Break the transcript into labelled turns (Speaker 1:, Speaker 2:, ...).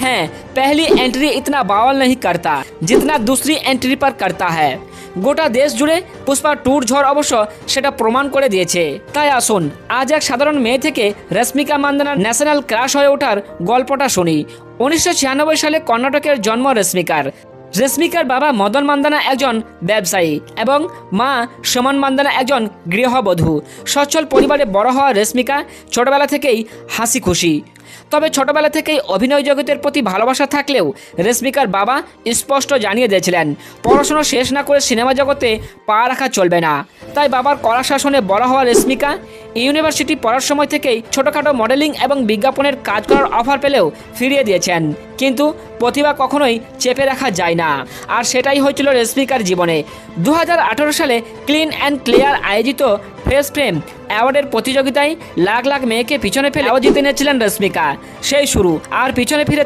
Speaker 1: है। पहली एंट्री इतना बावल नहीं करता, जितना दूसरी এন্ট্রি পার করতা হ্যায় গোটা দেশ জুড়ে পুষ্পা ট্যুর ঝড় অবশ্য সেটা প্রমাণ করে দিয়েছে তাই আসুন আজ এক সাধারণ মেয়ে থেকে রশ্মিকা মান্দানার ন্যাশনাল ক্রাশ হয়ে ওঠার গল্পটা শুনি উনিশশো ছিয়ানব্বই সালে কর্ণাটকের জন্ম রশ্মিকার রেশমিকার বাবা মদন মান্দানা একজন ব্যবসায়ী এবং মা সমান মান্দানা একজন গৃহবধূ সচ্ছল পরিবারে বড় হওয়া রেশমিকা ছোটবেলা থেকেই হাসি খুশি তবে ছোটবেলা থেকেই অভিনয় জগতের প্রতি ভালোবাসা থাকলেও রেশমিকার বাবা স্পষ্ট জানিয়ে দিয়েছিলেন, পড়াশোনা শেষ না করে সিনেমা জগতে পা রাখা চলবে না। তাই বাবার কড়া শাসনে বড় হওয়া রেশমিকা ইউনিভার্সিটি পড়ার সময় থেকেই ছোটোখাটো মডেলিং এবং বিজ্ঞাপনের কাজ করার অফার পেলেও ফিরিয়ে দিয়েছেন। কিন্তু প্রতিভা কখনোই চেপে রাখা যায় না। আর সেটাই হয়েছিল রেশমিকার জীবনে। দু হাজার আঠেরো সালে ক্লিন অ্যান্ড ক্লিয়ার আয়োজিত ফেস ফ্রেম অ্যাওয়ার্ডের প্রতিযোগিতায় লাখ লাখ মেয়েকে পিছনে ফেলে জিতে নিয়েছিলেন রেশমিকা। সেই শুরু। আর পিছনে ফিরে